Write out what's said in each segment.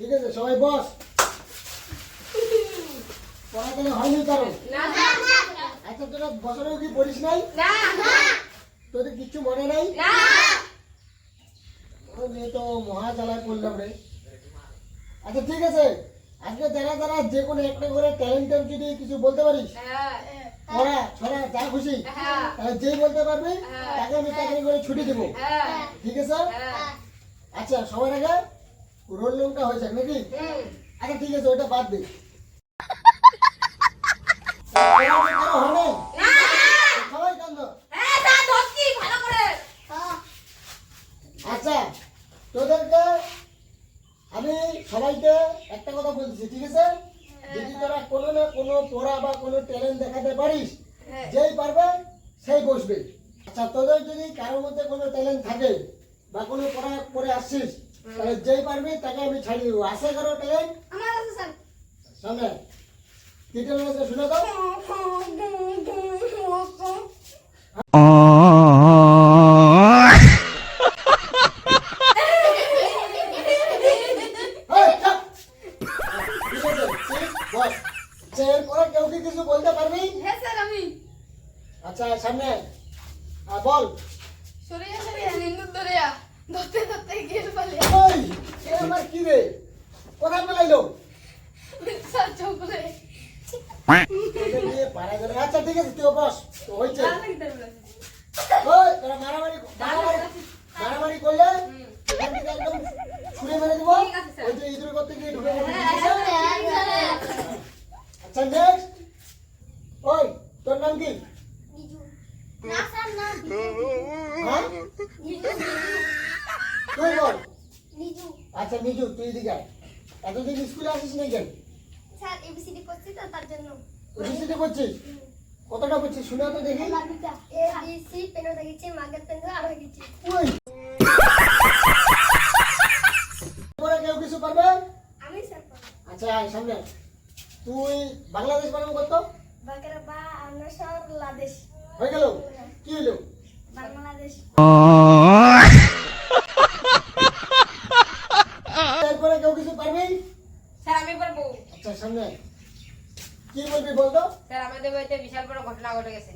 বস। পড়াশোনা হয়নি কারও? আচ্ছা তোরা বছরেও কি পড়িস নাই? না। তোদের কিচ্ছু মনে নাই? তো মহা জ্বালায় পড়লাম রে। আচ্ছা ঠিক আছে। আজকে যারা যারা যে কোনো একটা করে ট্যালেন্টের যদি কিছু বলতে পারিস হ্যাঁ। পড়া ছড়া যা খুশি হ্যাঁ। তাহলে যেই বলতে পারবে হ্যাঁ। তাকে আমি চাকরি করে ছুটি দেবো। হ্যাঁ। ঠিক আছে? হ্যাঁ। আচ্ছা সবার আগে রোল নম্বরটা হয়েছে নাকি? আচ্ছা ঠিক আছে ওটা বাদ দে। হয় হ্যাঁ আচ্ছা তোদেরকে আমি সবাইকে একটা কথা বলছি ঠিক আছে? যদি তোরা কোনো না কোনো পড়া বা কোনো ট্যালেন্ট দেখাতে পারিস হ্যাঁ। যেই পারবে সেই বসবে। আচ্ছা তোদের যদি কারোর মধ্যে কোনো ট্যালেন্ট থাকে বা কোনো পড়া করে আসছিস যেই পারবি তাকে আমি ছাড়িয়ে দেবো। আশা করো ট্যালেন্ট আমার আছে স্যার। সামনে। কি ট্যালেন্ট আছে শুনে দাও। আচ্ছা, কিছু বলতে পারবি? হ্যাঁ স্যার আমি। আচ্ছা সামনে। বল। সরিয়া সরিয়া নিন্দু দরিয়া ধরতে ধরতে গিয়ে পালে ওই এ আমার কি রে? কোথায় পেলাইলো? স্যার গেল আচ্ছা ঠিক আছে তুই বস হয়েছে। বলে ওই তোরা মারামারি মারামারি মারামারি করলে একদম ছুঁড়ে মেরে দেবো। ঠিক আছে, স্যার। ওই যে ইঁদুর করতে গিয়ে ঢুকে হ্যাঁ, আচ্ছা নেক্সট ওই তোর নাম কি? হ্যাঁ? তুই বল। আচ্ছা নিজু তুই এদিকে আয়। এতদিন স্কুলে আসিস নাই কেন? স্যার এবিসিডি করছি তো তার জন্য। ওটিসিতে করছিস? কতটা করছিস? শুনে তো দেখি। এ বি সি পেনও দেখেছি মাগের পেন আর হয়ে গেছি ওই। পরে কেউ কিছু পারবে? আমি স্যার আচ্ছা আয় সামনে তুই বাংলাদেশ বানাবো কত? বাগের বা আন্নাসর লাদেশ। হয়ে গেল? কি হলো? বাংলাদেশ। আচ্ছা সামনে। কি বলবি বল তো স্যার আমাদের বাড়িতে বিশাল বড় ঘটনা ঘটে গেছে।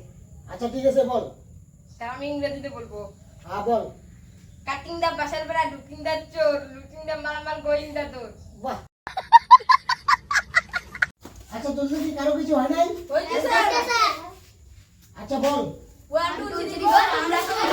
আচ্ছা ঠিক আছে বল। স্যার আমি ইংরেজিতে বলব। হ্যাঁ বল। কাটিং দা বাসার বেড়া দা চোর লুটিং দা মালামাল গোয়িং দা বাহ। আচ্ছা তোর কারও কিছু হয় নাই? আচ্ছা বল। ওয়ান টু থ্রি আমরা সবাই